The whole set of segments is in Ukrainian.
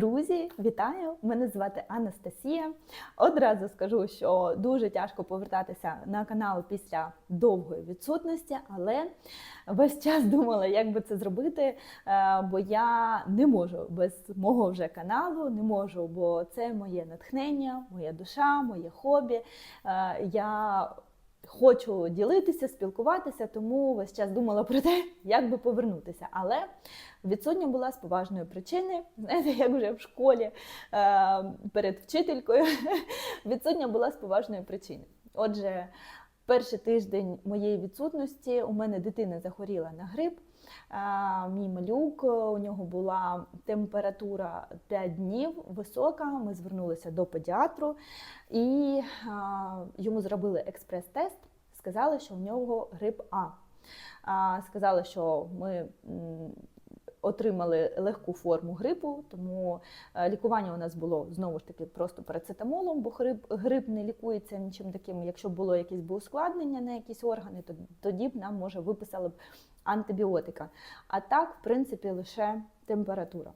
Друзі, вітаю! Мене звати Анастасія. Одразу скажу, що дуже тяжко повертатися на канал після довгої відсутності, але весь час думала, як би це зробити, е, бо я не можу без мого вже каналу, не можу, бо це моє натхнення, моя душа, моє хобі. Е, Я Хочу ділитися, спілкуватися, тому весь час думала про те, як би повернутися. Але відсутня була з поважної причини, знаєте, як вже в школі е, перед вчителькою, відсутня була з поважної причини. Отже, перший тиждень моєї відсутності у мене дитина захворіла на грип. Е, Мій малюк, у нього була температура 5 днів висока. Ми звернулися до педіатру і е, йому зробили експрес-тест. Сказали, що в нього грип А. Сказали, що ми отримали легку форму грипу, тому е, лікування у нас було знову ж таки просто парацетамолом, бо грип, грип не лікується нічим таким. Якщо було якесь би ускладнення на якісь органи, то тоді б нам може виписали б антибіотика. А так, в принципі, лише температура.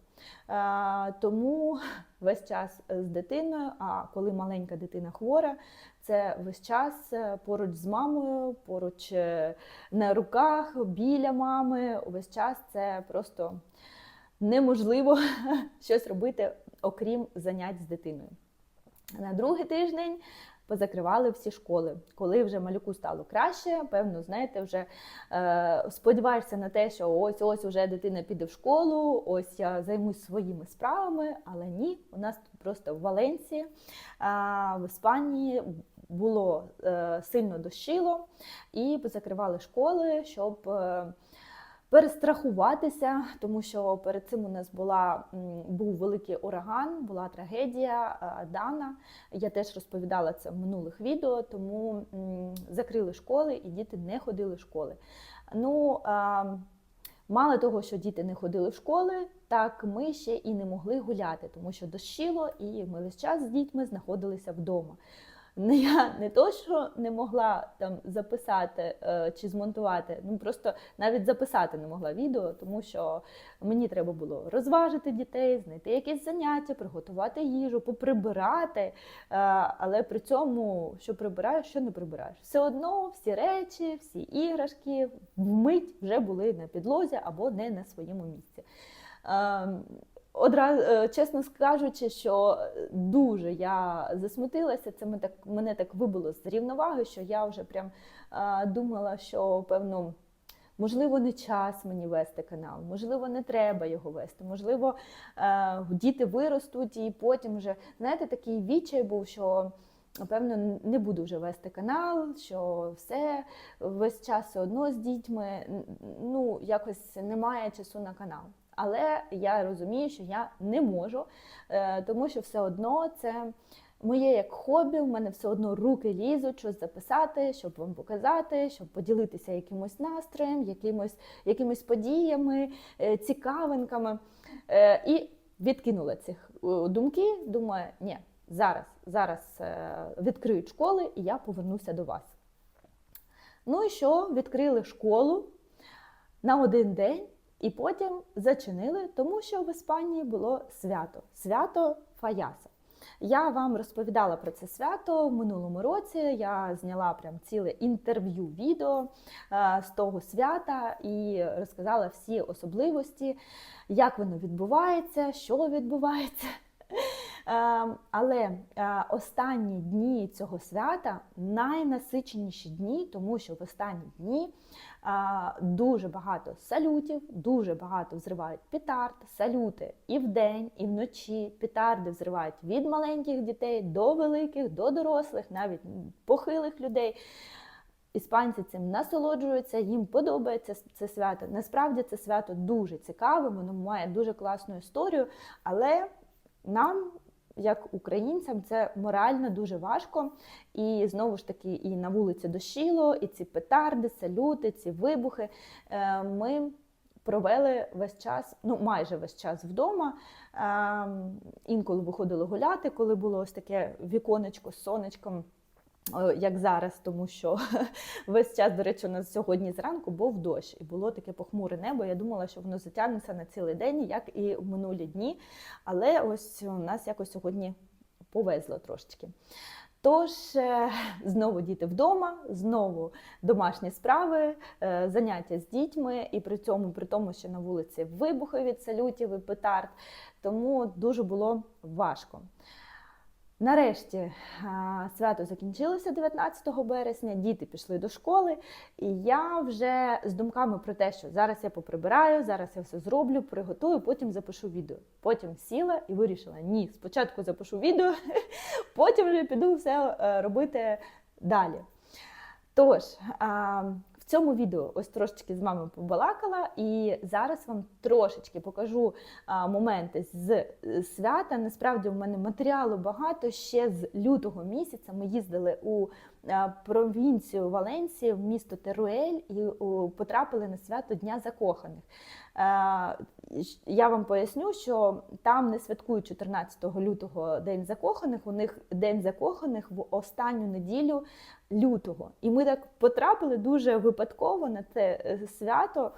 Е, тому весь час з дитиною, а коли маленька дитина хвора, це весь час е, поруч з мамою, поруч е, на руках, біля мами. Весь час це просто неможливо щось робити, окрім занять з дитиною. На другий тиждень позакривали всі школи. Коли вже малюку стало краще, певно, знаєте, вже е, сподіваєшся на те, що ось ось уже дитина піде в школу, ось я займусь своїми справами, але ні, у нас тут просто в Валенції, е, в Іспанії. Було е, сильно дощило і позакривали школи, щоб е, перестрахуватися, тому що перед цим у нас була, був великий ураган, була трагедія е, Дана. Я теж розповідала це в минулих відео, тому закрили школи і діти не ходили в школи. Ну, Мало того, що діти не ходили в школи, так ми ще і не могли гуляти, тому що дощило, і ми весь час з дітьми знаходилися вдома. Не я не то, що не могла там записати е, чи змонтувати, ну просто навіть записати не могла відео, тому що мені треба було розважити дітей, знайти якесь заняття, приготувати їжу, поприбирати. Е, але при цьому, що прибираєш, що не прибираєш. Все одно всі речі, всі іграшки вмить вже були на підлозі або не на своєму місці. Е, Одразу, е, чесно скажучи, що дуже я засмутилася, це мене так, мене так вибило з рівноваги, що я вже прям думала, що певно, можливо, не час мені вести канал, можливо, не треба його вести, можливо, е, діти виростуть і потім вже, знаєте, такий відчай був, що. Напевно, не буду вже вести канал, що все весь час все одно з дітьми. Ну, якось немає часу на канал. Але я розумію, що я не можу, е, тому що все одно це моє як хобі, в мене все одно руки лізуть, щось записати, щоб вам показати, щоб поділитися якимось настроєм, якимось, якимось подіями, е, цікавинками. Е, І відкинула ці думки. Думаю, ні, зараз, зараз відкриють школи і я повернуся до вас. Ну і що? Відкрили школу на один день. І потім зачинили, тому що в Іспанії було свято свято Фаяса. Я вам розповідала про це свято в минулому році. Я зняла прям ціле інтерв'ю відео з того свята і розказала всі особливості, як воно відбувається, що відбувається. Але останні дні цього свята найнасиченіші дні, тому що в останні дні дуже багато салютів, дуже багато взривають петард, салюти і вдень, і вночі. Петарди взривають від маленьких дітей до великих, до дорослих, навіть похилих людей. Іспанці цим насолоджуються, їм подобається це свято. Насправді це свято дуже цікаве, воно має дуже класну історію, але нам як українцям це морально дуже важко. І знову ж таки, і на вулиці дощило, і ці петарди, салюти, ці вибухи. Е, ми провели весь час, ну майже весь час вдома. Е, інколи виходили гуляти, коли було ось таке віконечко з сонечком. Е, як зараз, тому що весь час, до речі, у нас сьогодні зранку був дощ, і було таке похмуре небо. Я думала, що воно затягнеться на цілий день, як і в минулі дні. Але ось у нас якось сьогодні повезло трошечки. Тож е, знову діти вдома, знову домашні справи, е, заняття з дітьми, і при цьому, при тому, що на вулиці вибухи від салютів і петард, тому дуже було важко. Нарешті свято закінчилося 19 березня, діти пішли до школи, і я вже з думками про те, що зараз я поприбираю, зараз я все зроблю, приготую, потім запишу відео. Потім сіла і вирішила: ні, спочатку запишу відео, потім вже піду все е, робити далі. Тож, в цьому відео ось трошечки з вами побалакала, і зараз вам трошечки покажу моменти з е, свята. Насправді, у мене матеріалу багато. Ще з лютого місяця ми їздили у а, провінцію Валенції, в місто Теруель, і потрапили на свято Дня Закоханих. Е, Я вам поясню, що там не святкують 14 лютого День закоханих. У них День закоханих в останню неділю лютого. І ми так потрапили дуже випадково на це е, свято.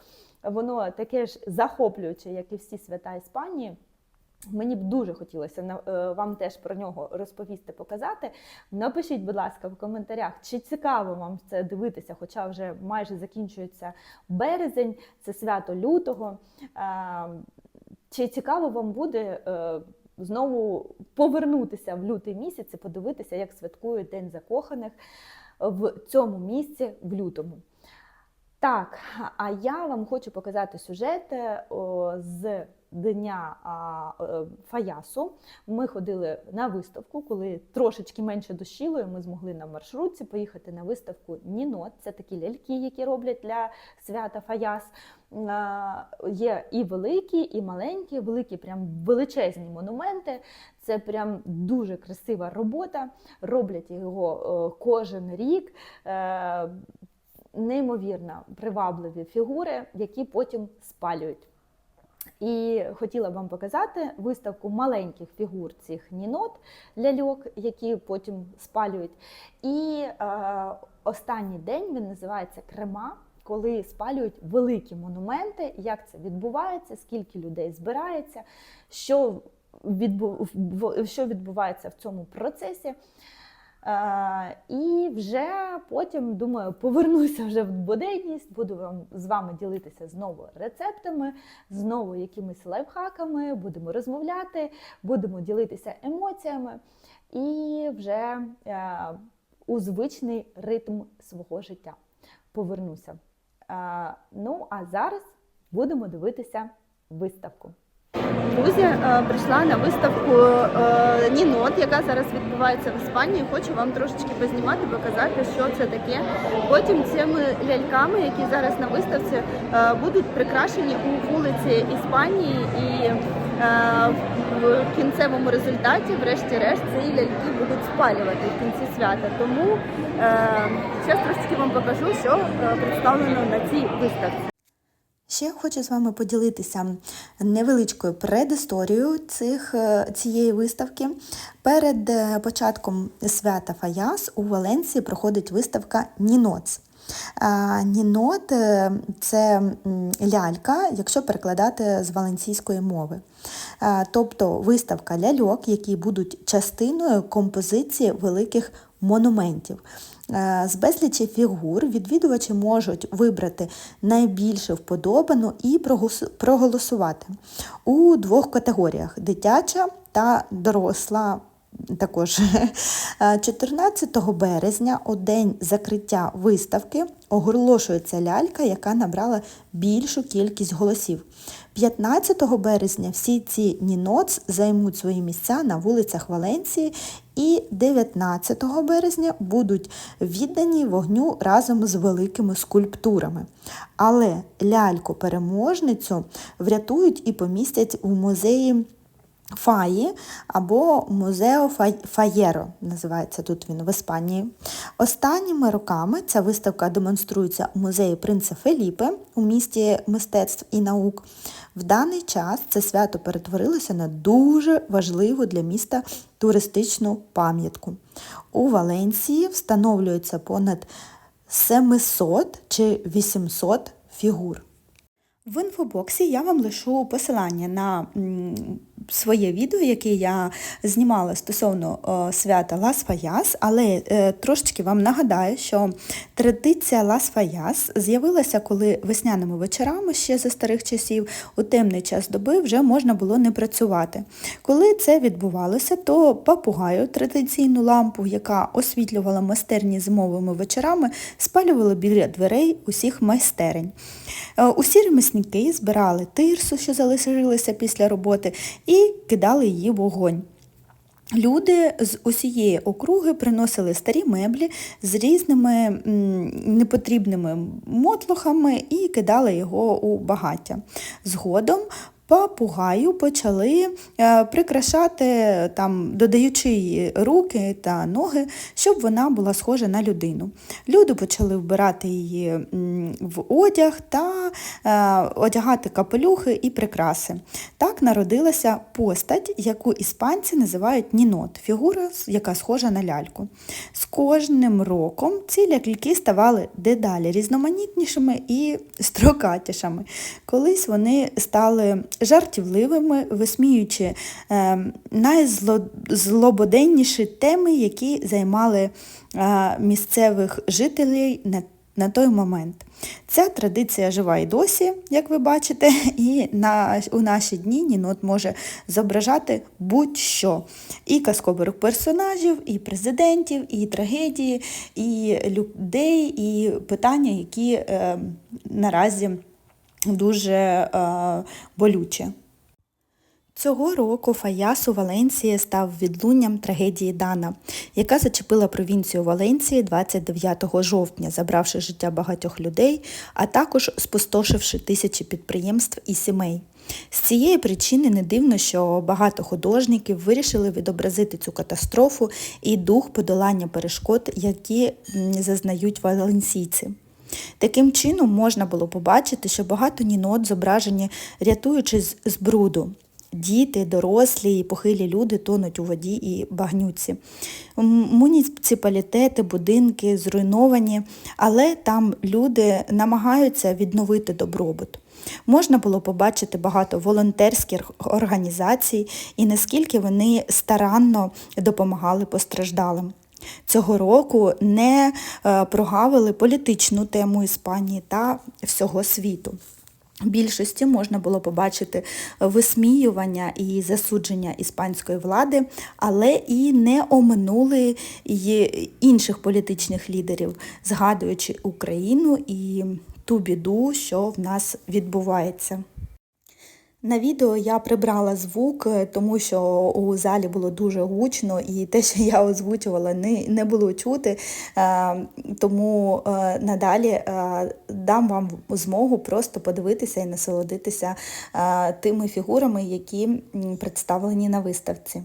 Воно таке ж захоплююче, як і всі свята Іспанії. Мені б дуже хотілося е, вам теж про нього розповісти, показати. Напишіть, будь ласка, в коментарях, чи цікаво вам це дивитися, хоча вже майже закінчується березень, це свято лютого. Е, Чи цікаво вам буде е, знову повернутися в лютий місяць і подивитися, як святкують День закоханих в цьому місці в лютому? Так, а я вам хочу показати сюжет з дня е, Фаясу. Ми ходили на виставку, коли трошечки менше дощило, і ми змогли на маршрутці поїхати на виставку Нінот. Це такі ляльки, які роблять для свята Фаяс. Є і великі, і маленькі, великі, прям величезні монументи. Це прям дуже красива робота. Роблять його е, кожен рік. Е, Неймовірно привабливі фігури, які потім спалюють. І хотіла вам показати виставку маленьких фігур цих нінот ляльок, які потім спалюють. І е, останній день він називається Крема, коли спалюють великі монументи. Як це відбувається, скільки людей збирається, що, що відбувається в цьому процесі. Е, І вже потім, думаю, повернуся вже в буденність, буду вам з вами ділитися знову рецептами, знову якимись лайфхаками, будемо розмовляти, будемо ділитися емоціями і вже е, у звичний ритм свого життя повернуся. Е, Ну, а зараз будемо дивитися виставку. Друзі, е, прийшла на виставку е, Нінот, яка зараз відбувається в Іспанії. Хочу вам трошечки познімати, показати, що це таке. Потім цими ляльками, які зараз на виставці, е, будуть прикрашені у вулиці Іспанії і в кінцевому результаті, врешті-решт, ці ляльки будуть спалювати в кінці свята. Тому зараз трошечки вам покажу, що представлено на цій виставці. Ще хочу з вами поділитися невеличкою предісторією цих, е, цієї виставки. Перед е, початком свята Фаяс у Валенції проходить виставка Ніноц. Нінот е, це лялька, якщо перекладати з валенційської мови. Тобто виставка ляльок, які будуть частиною композиції великих монументів. Е, З безлічі фігур відвідувачі можуть вибрати найбільше вподобану і проголосувати у двох категоріях: дитяча та доросла. Також Е, 14 березня, у день закриття виставки, оголошується лялька, яка набрала більшу кількість голосів. 15 березня всі ці ніноц займуть свої місця на вулицях Валенції і 19 березня будуть віддані вогню разом з великими скульптурами. Але ляльку-переможницю врятують і помістять у музеї Фаї або Музео Фаєро, називається тут він в Іспанії. Останніми роками ця виставка демонструється у музеї принца Феліпе у місті мистецтв і наук. В даний час це свято перетворилося на дуже важливу для міста туристичну пам'ятку. У Валенсії встановлюється понад 700 чи 800 фігур. В інфобоксі я вам лишу посилання на своє відео, яке я знімала стосовно свята Лас Фаяс, але е, трошечки вам нагадаю, що традиція Лас Фаяс з'явилася, коли весняними вечорами ще за старих часів у темний час доби вже можна було не працювати. Коли це відбувалося, то папугаю традиційну лампу, яка освітлювала майстерні зимовими вечорами, спалювали біля дверей усіх майстерень. Е, Усі ремісники збирали тирсу, що залишилися після роботи, і кидали її в вогонь. Люди з усієї округи приносили старі меблі з різними непотрібними мотлохами і кидали його у багаття. Згодом папугаю почали е, прикрашати, там, додаючи їй руки та ноги, щоб вона була схожа на людину. Люди почали вбирати її в одяг та е, одягати капелюхи і прикраси. Так народилася постать, яку іспанці називають нінот, фігура, яка схожа на ляльку. З кожним роком ці ляльки ставали дедалі різноманітнішими і строкатішими. Колись вони стали жартівливими, висміюючи е, найзлободенніші теми, які займали е, місцевих жителів на на той момент. Ця традиція жива і досі, як ви бачите, і на, у наші дні Нінот може зображати будь-що. І казкових персонажів, і президентів, і трагедії, і людей, і питання, які е, наразі дуже е, болючі. Цього року Фаяс у Валенції став відлунням трагедії Дана, яка зачепила провінцію Валенції 29 жовтня, забравши життя багатьох людей, а також спустошивши тисячі підприємств і сімей. З цієї причини не дивно, що багато художників вирішили відобразити цю катастрофу і дух подолання перешкод, які зазнають валенсійці. Таким чином можна було побачити, що багато нінот зображені, рятуючись з бруду. Діти, дорослі і похилі люди тонуть у воді і багнюці. Муніципалітети, будинки зруйновані, але там люди намагаються відновити добробут. Можна було побачити багато волонтерських організацій і наскільки вони старанно допомагали постраждалим. Цього року не е, прогавили політичну тему Іспанії та всього світу. Більшості можна було побачити висміювання і засудження іспанської влади, але і не оминули інших політичних лідерів, згадуючи Україну і ту біду, що в нас відбувається. На відео я прибрала звук, е, тому що у залі було дуже гучно, і те, що я озвучувала, не, не було чути. Е, Тому е, надалі дам вам змогу просто подивитися і насолодитися тими фігурами, які представлені на виставці.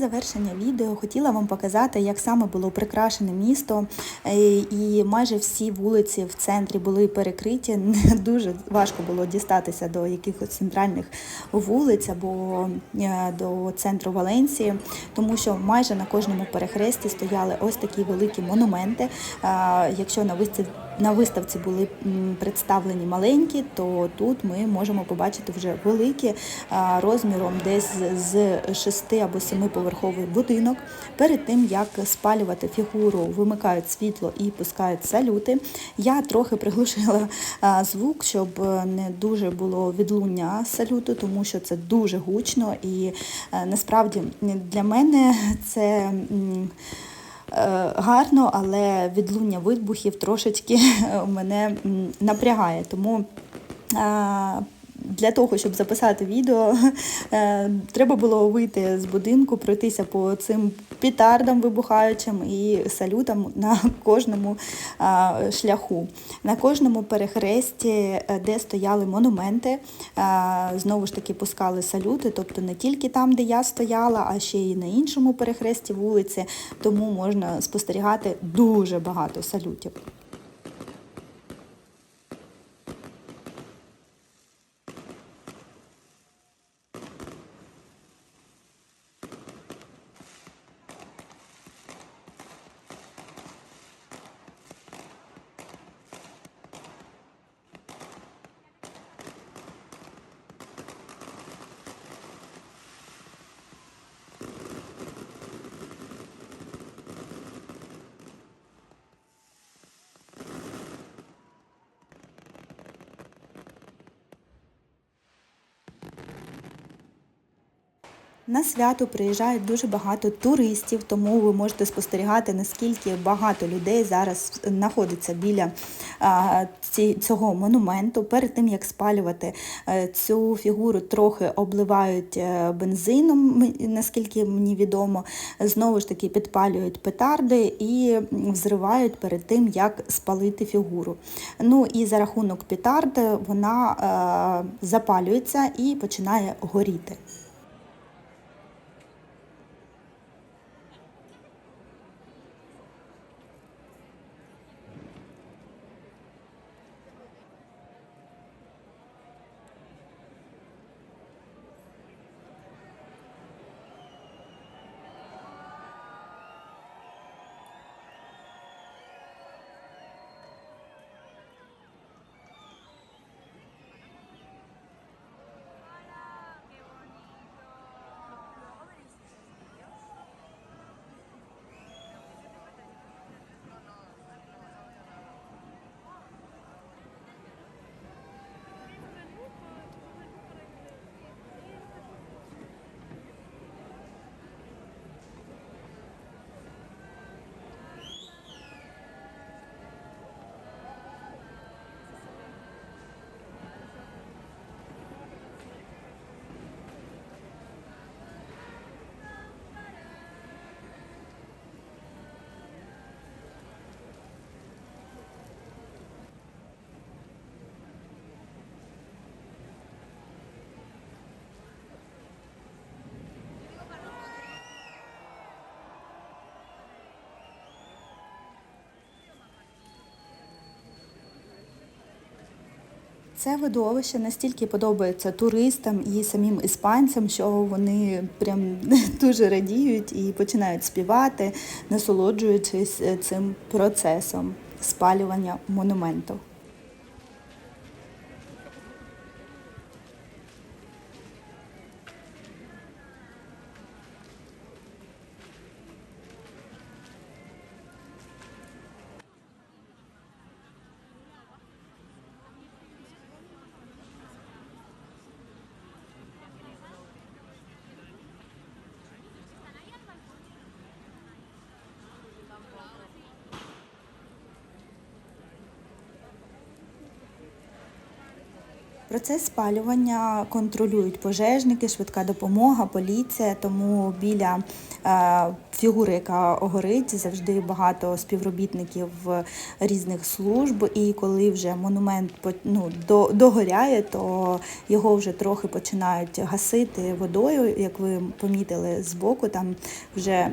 Завершення відео хотіла вам показати, як саме було прикрашене місто, Е, і майже всі вулиці в центрі були перекриті. Дуже важко було дістатися до якихось центральних вулиць або е, до центру Валенції, тому що майже на кожному перехресті стояли ось такі великі монументи. Якщо на виставці на виставці були представлені маленькі, то тут ми можемо побачити вже великі розміром десь з 6 або 7 поверховий будинок. Перед тим як спалювати фігуру, вимикають світло і пускають салюти. Я трохи приглушила звук, щоб не дуже було відлуння салюту, тому що це дуже гучно і е, насправді для мене це. Е, гарно, але відлуння вибухів трошечки мене напрягає. Тому е, для того, щоб записати відео, е, треба було вийти з будинку, пройтися по цим петардам вибухаючим і салютам на кожному шляху. На кожному перехресті, е, де стояли монументи, знову ж таки пускали салюти, тобто не тільки там, де я стояла, а ще й на іншому перехресті вулиці, тому можна спостерігати дуже багато салютів. На свято приїжджають дуже багато туристів, тому ви можете спостерігати, наскільки багато людей зараз знаходиться біля цього монументу. Перед тим як спалювати е, цю фігуру, трохи обливають е, бензином, наскільки мені відомо. Знову ж таки підпалюють петарди і взривають перед тим, як спалити фігуру. Ну і за рахунок петард вона е, запалюється і починає горіти. Це видовище настільки подобається туристам і самим іспанцям, що вони прям дуже радіють і починають співати, насолоджуючись е, цим процесом спалювання монументу. Процес спалювання контролюють пожежники, швидка допомога, поліція. Тому біля е, фігура, яка горить, завжди багато співробітників різних служб. І коли вже монумент ну, догоряє, то його вже трохи починають гасити водою. Як ви помітили збоку, там вже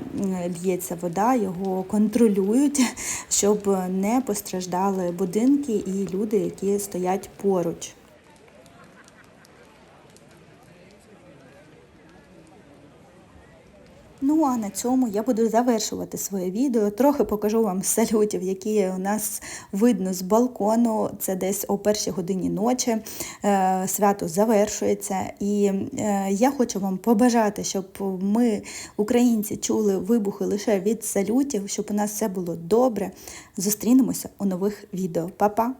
л'ється вода, його контролюють, щоб не постраждали будинки і люди, які стоять поруч. Ну а на цьому я буду завершувати своє відео. Трохи покажу вам салютів, які у нас видно з балкону. Це десь о першій годині ночі. Е, Свято завершується. І е, я хочу вам побажати, щоб ми, українці, чули вибухи лише від салютів, щоб у нас все було добре. Зустрінемося у нових відео. Па-па!